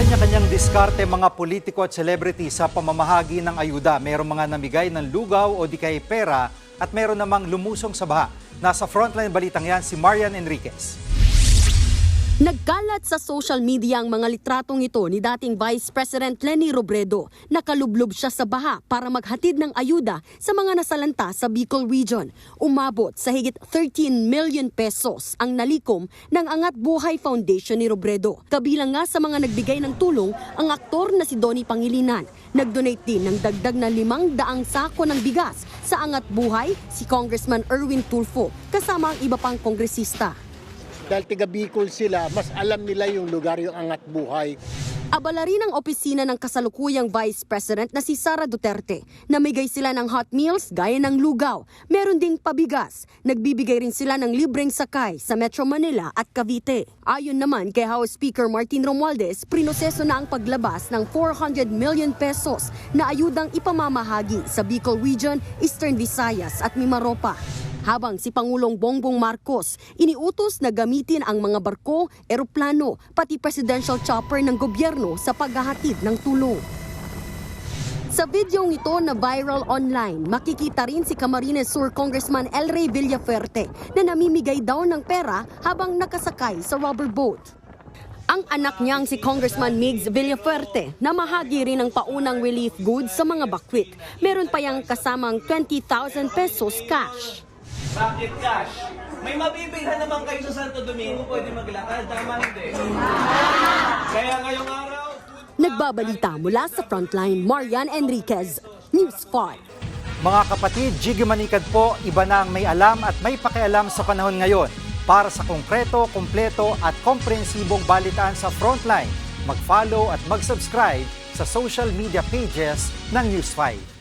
Kanya-kanyang diskarte mga politiko at celebrity sa pamamahagi ng ayuda. Merong mga namigay ng lugaw o di kay pera at meron namang lumusong sa baha. Nasa frontline balitang yan si Marian Enriquez. Nagkalat sa social media ang mga litratong ito ni dating Vice President Leni Robredo. Nakalublob siya sa baha para maghatid ng ayuda sa mga nasalanta sa Bicol Region. Umabot sa higit 13 million pesos ang nalikom ng Angat Buhay Foundation ni Robredo. Kabilang nga sa mga nagbigay ng tulong ang aktor na si Donnie Pangilinan. Nag-donate din ng dagdag na limang daang sako ng bigas sa Angat Buhay si Congressman Erwin Tulfo kasama ang iba pang kongresista. Dahil tiga Bicol sila, mas alam nila yung lugar, yung angat buhay. Abala rin ang opisina ng kasalukuyang Vice President na si Sara Duterte. Namigay sila ng hot meals gaya ng lugaw. Meron ding pabigas. Nagbibigay rin sila ng libreng sakay sa Metro Manila at Cavite. Ayon naman kay House Speaker Martin Romualdez, prinoseso na ang paglabas ng 400 million pesos na ayudang ipamamahagi sa Bicol Region, Eastern Visayas at Mimaropa. Habang si Pangulong Bongbong Marcos iniutos na gamitin ang mga barko, eroplano, pati presidential chopper ng gobyerno sa paghahatid ng tulong. Sa videong ito na viral online, makikita rin si Camarines Sur Congressman El Rey Villafuerte na namimigay daw ng pera habang nakasakay sa rubber boat. Ang anak niyang si Congressman Migs Villafuerte na mahagi rin ng paunang relief goods sa mga bakwit. Meron pa yang kasamang 20,000 pesos cash. Bakit cash? May mabibilhan naman kayo sa Santo Domingo, pwede maglakad, tama hindi. Kaya ngayong araw, Nagbabalita mula sa Frontline, Marian Enriquez, News 5. Mga kapatid, Jiggy Manikad po, iba na ang may alam at may pakialam sa panahon ngayon. Para sa konkreto, kumpleto at komprehensibong balitaan sa Frontline, mag-follow at mag-subscribe sa social media pages ng News 5.